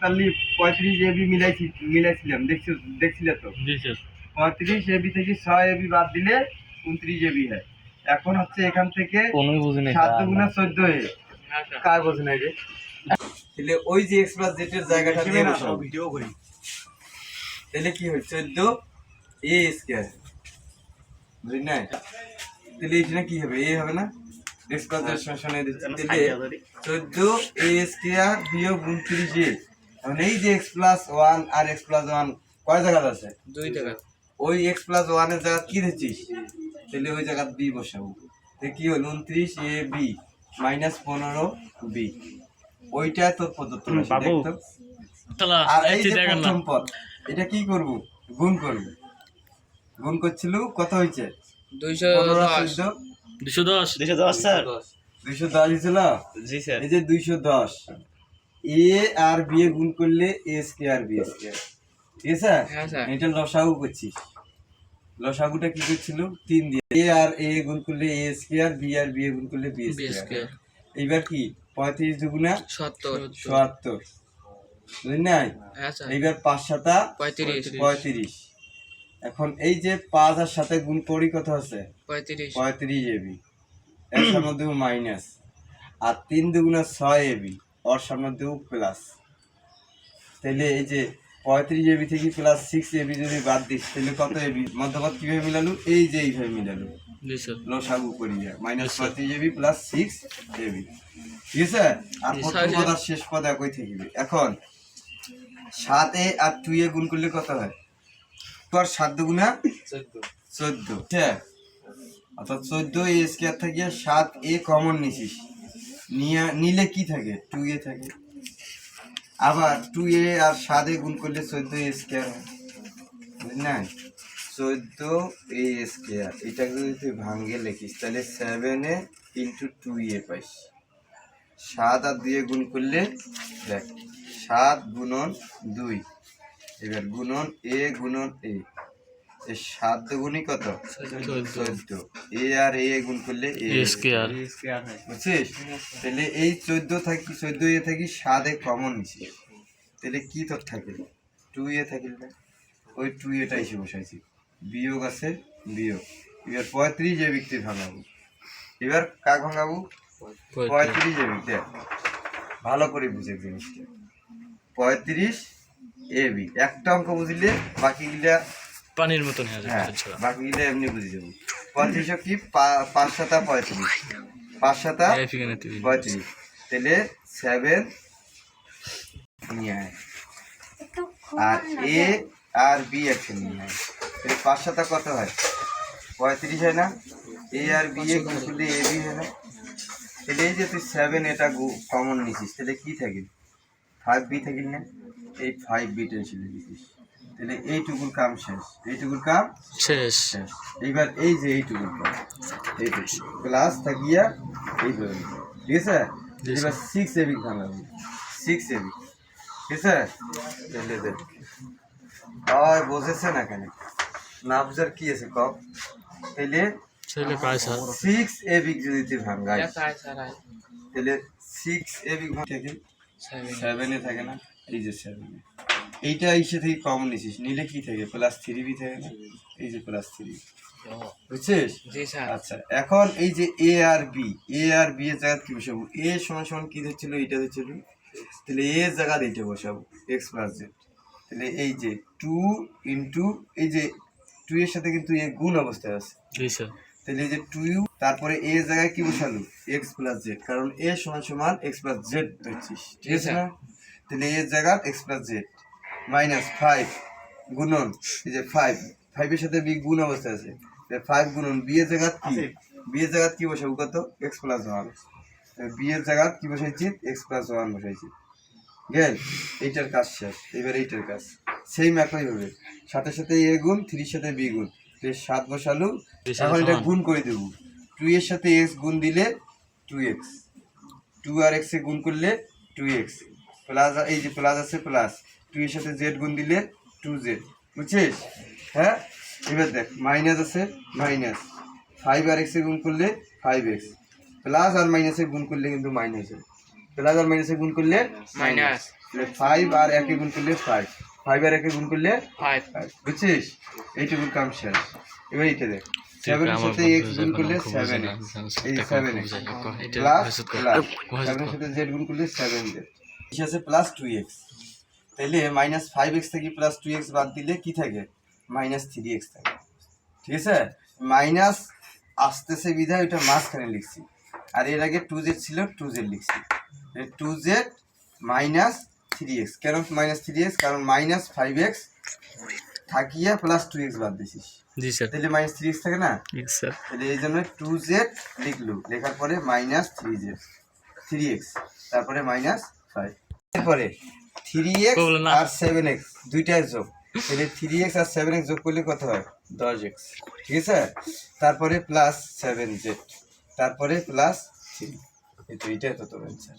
তেতাল্লিশ পঁয়ত্রিশ এবি মিলাইছি মিলাইছিলাম দেখছি দেখছিলে তো? পঁয়ত্রিশ এবি থেকে ছয় এবি বাদ দিলে উনত্রিশ এবি হয়। এখন হচ্ছে এখান থেকে সাত দুগুণা চোদ্দ হয়ে কার বোঝে নাই রে? তাহলে ওই যে এক্স প্লাস জেড জায়গাটা দিয়ে ভিডিও করি। তাহলে কি হয় চোদ্দ এ স্কোয়ার বুঝলি না তাহলে এখানে কি হবে? এ হবে না? এক্স প্লাস জেড সমান তাহলে চোদ্দ এ স্কোয়ার বিয়োগ উনত্রিশ এ এখন এই যে এক্স প্লাস ওয়ান আর এক্স প্লাস ওয়ান কয় জায়গা আছে? দুই টাকা ওই এক্স প্লাস ওয়ানের জায়গা কি দিচ্ছিস তাহলে ওই জায়গা বি বসাবো। তো কি হলো? উনত্রিশ এ বি মাইনাস পনেরো বি ওইটা তোর প্রদত্ত আর এই যে প্রথম পদ এটা কি করব? গুণ করব। গুণ করছিল কত হয়েছে? দুইশো পনেরো দশ। দুশো। দশ স্যার। দুইশো দশ হয়েছিল? জি স্যার। এই যে দুইশো দশ। এ আর বি এ গুণ করলে এ স্কোয়ার বি স্কোয়ার ঠিক আছে? হ্যাঁ। এটা লসাগু করছিস। লসাগুটা কি করছিল? তিন দিয়ে। এ আর এ গুণ করলে এ স্কোয়ার বি আর বি এ গুণ করলে বি স্কোয়ার এইবার কি? পঁয়ত্রিশ দুগুণা সত্তর। বুঝলি নাই? হ্যাঁ এইবার পাঁচ সাতা পঁয়ত্রিশ। পঁয়ত্রিশ। এখন এই যে পাঁচ আর সাথে গুণ করি কত আছে? পঁয়ত্রিশ। পঁয়ত্রিশ এবি সামনে দেবো মাইনাস। আর তিন দুগুণা ছয় এবি ওর সামনে দেবো প্লাস তাহলে এই যে পঁয়ত্রিশ এবি থেকে প্লাস সিক্স এবি যদি বাদ দিস তাহলে কত এবি মধ্যপদ কীভাবে মিলালু? এই যে এইভাবে মিলালু। লসাগু করি মাইনাস পঁয়ত্রিশ এবি প্লাস সিক্স এবি ঠিক আছে আর প্রথম পদ আর শেষ পদ একই থাকবে। এখন সাত এ আর টু এ গুণ করলে কত হয়? তোর সাত দুগুণা চোদ্দ। অর্থাৎ চোদ্দ এ স্কোয়ার থেকে সাত এ কমন নিছিস। নিয়ে, নিলে কি থাকে? টু এ থাকে। আবার টু এ আর এ গুণ করলে চোদ্দ এ স্কোয়ার হয়। না? চোদ্দ এ স্কোয়ার এটাকে যদি তুই ভাঙ্গে লিখিস, তাহলে seven a into two a পাইস। সাত আর এ গুণ করলে, দেখ, সাত গুণন দুই। এবার গুণন এ গুণন এ সাত দুগুণই কত? চোদ্দ। এ আর এ গুণ করলে এ। স্কোয়ার। বুঝছিস? তাহলে এই চোদ্দ থাকি চোদ্দ এ থাকি সাত এ কমন নিছি তাহলে কি তোর থাকে? টু এ থাকিল না। ওই টু এটা এসে বসাইছি। বিয়োগ আছে বিয়োগ। এবার পঁয়ত্রিশ এ বিক্রি ভাঙাবো। এবার কাক ভাঙাবো? পঁয়ত্রিশ এ বিক্রি। ভালো করে বুঝে জিনিসটা। পঁয়ত্রিশ এ বি একটা অঙ্ক বুঝলে বাকিগুলা পানির মতন হয়ে বাকিগুলো এমনি বুঝে যাব। পঁয়ত্রিশশো কি? পা- পাঁচ সাতা পঁয়ত্রিশ। পাঁচ সাতা পঁয়ত্রিশ। তাহলে সেভেন নিয়ে আয়। আর এ আর বি একসাথে নিয়ে আয়। তাহলে পাঁচ সাতা কত হয়? পঁয়ত্রিশ হয় না? এ আর বি এ করলে এ বি হয় না? তাহলে এই যে তুই সেভেন এটা কমন নিছিস তাহলে কি থাকিল? ফাইভ বি থাকিল না? এই ফাইভ বি টেনশন দিছিস তাহলে এইটুকুর কাম শেষ। এইটুকুর কাম শেষ। শেষ। এইবার এই যে এইটুকুর কাম এইটুকু। ক্লাস থাকিয়া এই ধরুন ঠিক আছে? এবার সিক্স এবি ভাঙাবো সিক্স এবি ঠিক আছে? তাহলে দেখ। হয় বোঝেছে না কেন? না বুঝার কি আছে কম তাহলে ছেলে পায় স্যার সিক্স এবি যদি তুই ভাঙ্গাই একাই তাহলে সিক্স এবি থেকে সেভেন সেভেনে থাকে না? এই যে সেভেনে এইটা ইসে থেকে কম নিছিস। নিলে কি থাকে? প্লাস থ্রি বি থাকে না? এই যে প্লাস থ্রি বুঝছিস? আচ্ছা এখন এই যে এ আর বি এ আর বি এর জায়গা কি বসাবো? এ সমান সমান কি দিচ্ছিল এইটা দিচ্ছিল তাহলে এ এর জায়গা এইটা বসাবো এক্স প্লাস জেড তাহলে এই যে টু ইন্টু এই যে টু এর সাথে কিন্তু এ গুণ অবস্থায় আছে। তাহলে এই যে টু ইউ তারপরে এ এর জায়গায় কি বসালো? এক্স প্লাস জেড কারণ এ সমান সমান এক্স প্লাস জেড ধরছিস। ঠিক আছে না? তাহলে এ এর জায়গা x plus z minus five গুণন এই যে ফাইভ ফাইভের সাথে বি গুণ অবস্থায় আছে। ফাইভ গুণন বি এর জায়গা কি? বি এর জায়গা কি বসাবো কত? এক্স প্লাস ওয়ান বি এর জায়গা কি বসাইছি? এক্স প্লাস ওয়ান বসাইছি। গেল এইটার কাজ শেষ। এবার এইটার কাজ। সেম একই হবে। সাথে সাথে এ গুণ থ্রির সাথে বি গুণ। সাত বসালু এখন এটা। গুণ করে দেবো। টু এর সাথে এক্স গুণ দিলে টু এক্স টু আর এক্স গুণ করলে টু এক্স প্লাস এই যে প্লাস আছে প্লাস টু এর সাথে জেড গুণ দিলে টু জেড বুঝছিস? হ্যাঁ? এবার দেখ মাইনাস আছে মাইনাস ফাইভ আর এক্স এ গুণ করলে ফাইভ এক্স প্লাস আর মাইনাসে গুণ করলে কিন্তু মাইনাস হয় প্লাস আর মাইনাসে গুণ করলে মাইনাস ফাইভ আর একে গুণ করলে ফাইভ ফাইভ আর একে গুণ করলে ফাইভ ফাইভ বুঝছিস? এইটুকু কাম শেষ। এবার এইটা দেখ আমার সাথে এক্স গুণ করলে সেভেন এই সেভেন এক্স প্লাস প্লাস সাথে জেড গুণ করলে সেভেন জেড আছে প্লাস টু এক্স তাইলে মাইনাস ফাইভ এক্স থেকে প্লাস টু এক্স বাদ দিলে কি থাকে? মাইনাস থ্রি এক্স থাকে। ঠিক আছে? মাইনাস আসতেছে বিধায় ওইটা মাঝখানে লিখছি। আর এর আগে টু জেড ছিল টু জেড লিখছি। Two z minus three x কেন মাইনাস থ্রি এক্স কারণ মাইনাস ফাইভ এক্স থাকিয়া প্লাস টু এক্স বাদ দিছিস। জি স্যার। তাহলে মাইনাস থ্রি এক্স থাকে না? স্যার। তাহলে এই জন্য টু জেড লিখলু। লেখার পরে minus three z three x তারপরে মাইনাস ফাইভ এরপরে থ্রি এক্স আর সেভেন এক্স দুইটাই যোগ। তাহলে থ্রি এক্স আর সেভেন এক্স যোগ করলে কত হয়? দশ এক্স ঠিক আছে? তারপরে প্লাস সেভেন জেড তারপরে প্লাস থ্রি এই দুইটাই তো তোর অ্যান্সার